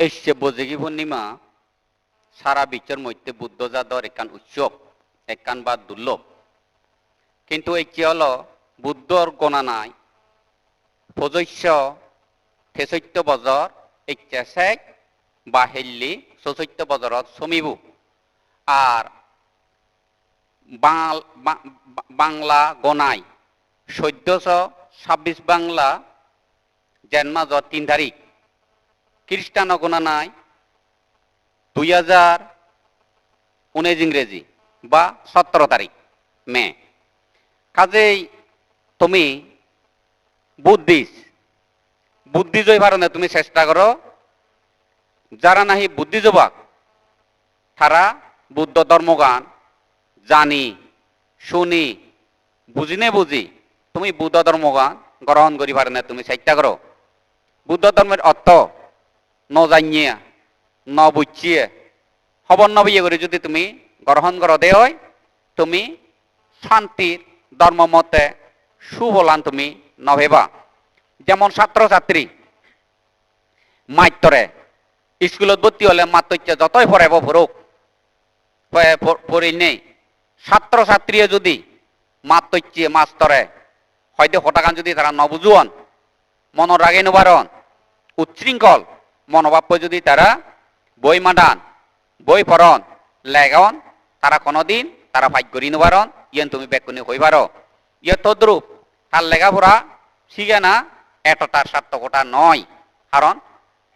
সে বজেগি পূর্ণিমা, সারা বিশ্বের মধ্যে বুদ্ধ জাদর একান উৎসব একান বা দুর্লভ। কিন্তু কি হলো? বুদ্ধর নাই। প্রজস্য থেচৈত্য বজর ইচ্ছাশেক বা হেল্লি সচৈত্য বজরত সমিবু আর বাংলা গনাই চৈধ্যশো ছাব্বিশ বাংলা জন্মাজত তিন তারিখ খ্রিস্টান নাই, দুই হাজার উনিশ ইংরেজি বা সতেরো তারিখ, মে। কাজেই তুমি বুদ্ধিস। বুদ্ধি জয় পারো তুমি চেষ্টা করো, যারা নাহি বুদ্ধি যুবক তারা বুদ্ধ ধর্মগান জানি, শুনি বুঝি নে বুঝি তুমি বুদ্ধ ধর্মগান গ্রহণ করি পারে না তুমি চেষ্টা করো। বুদ্ধ ধর্মের অর্থ ন জানিয়ে ন বুঝিয়ে খবর নবিয়ে করে যদি তুমি গ্রহণ করো দে হয় তুমি শান্তির ধর্ম মতে সুফলান তুমি নভেবা যেমন ছাত্রছাত্রী মাইতরে স্কুলত ভর্তি হলে ইচ্ছে যতই পড়াইব পড়ুক পড়ি নেই ছাত্রছাত্রীয়ে যদি ইচ্ছে মাস্তরে হয়তো হঠাকান যদি তারা নবুজুয়ন মনের রাগে নবারণ উচ্ছৃঙ্খল মনোভাব যদি তারা বই মাডান বই পড়ন লেগন তারা কোনোদিন তারা করি নবারণ, ইয়েন তুমি বেকুনি হইবার। ইয়ে তদ্রুপ, তার লেখাপড়া শিখে না, এত তার সার্থকতা নয়। কারণ,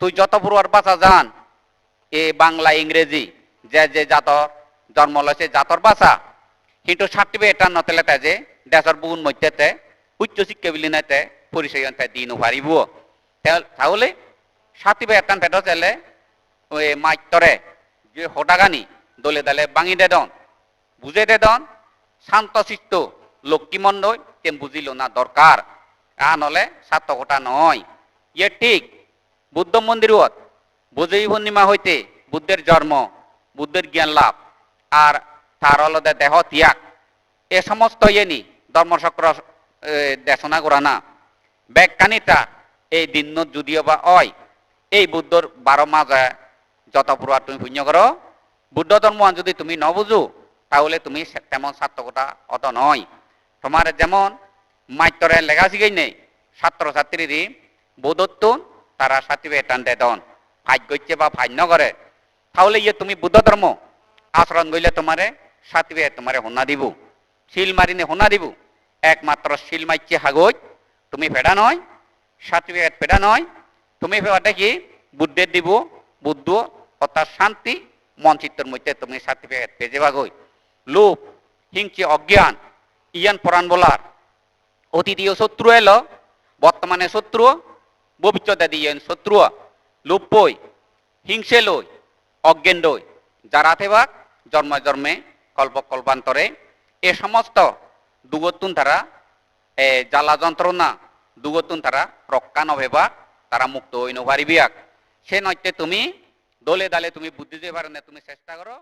তুই যত পুরোর বাঁচা যান এ বাংলা, ইংরেজি, যে যে জাতর, জন্ম লইছে জাতর বাসা কিন্তু সার্টিফিকেট নতেলে তে যে, দেশের বহুন মধ্যেতে উচ্চ শিক্ষা বিলীনাতে পরিচয় দিন পারিব তাহলে সার্টিফিকেট পেট চেলে ওই মাইতরে যে হোটাগানি দলে দলে বাঙি দে দন বুঝে দে দন, শান্ত শিষ্ট লক্ষ্মীমণ্ডল তেম বুঝিল না দরকার তা নলে সার্থকতা নয় ইয়ে ঠিক, বুদ্ধ মন্দিরত বুঝই পূর্ণিমা হইতে বুদ্ধের জন্ম বুদ্ধের জ্ঞান লাভ আর তার অলদে দেহ ত্যাগ। এ সমস্ত ইয়েনি ধর্মচক্র দেশনা করা না। ব্যাখ্যানিতা এই দিন যদিও বা অয় এই বুদ্ধর বারো মাসে যত পুরা তুমি পুণ্য করো। বুদ্ধ ধর্ম যদি তুমি ন বুঝো, তাহলে তুমি তেমন সার্থকতা অত নয়। তোমার যেমন মাইতরে লেখা শিখাই নেই? ছাত্রছাত্রীরই বোধত্ব, তারা সার্টিফিকেট আনতে দন ফাইট করছে বা ফাইট করে তাহলে ইয়ে তুমি বুদ্ধ ধর্ম, আচরণ করলে তোমারে সার্টিফিকেট তোমারে হোনা দিব। শিল মারিনে হোনা দিব। একমাত্র শিল মাইছে হাগজ তুমি ফেডা নয় সার্টিফিকেট ফেডা নয় তুমি ফেডাটা কি? বুদ্ধের দিব, বুদ্ধ অর্থাৎ শান্তি, মন, চিত্তর মধ্যে তুমি সার্টিফিকেট পেয়ে যাবা গই লোভ, হিংসে, অজ্ঞান, ইয়ান পরাণ বলার। অতীতীয় শত্রু এলো, বর্তমানে শত্রু, ভবিষ্যতে দিয়ে শত্রু। লোপ্পই হিংসে লই, অজ্ঞান লই যারা থেবাক জন্ম জন্মে, কল্প কল্পান্তরে। এ সমস্ত দুগতুন তারা জ্বালা যন্ত্রণা দুগতুন তারা রক্ষা নভেবা তারা মুক্ত হই নভারিবিয়াক সে নয়তে তুমি দলে দালে তুমি বুদ্ধি দিতে পারো না, তুমি চেষ্টা করো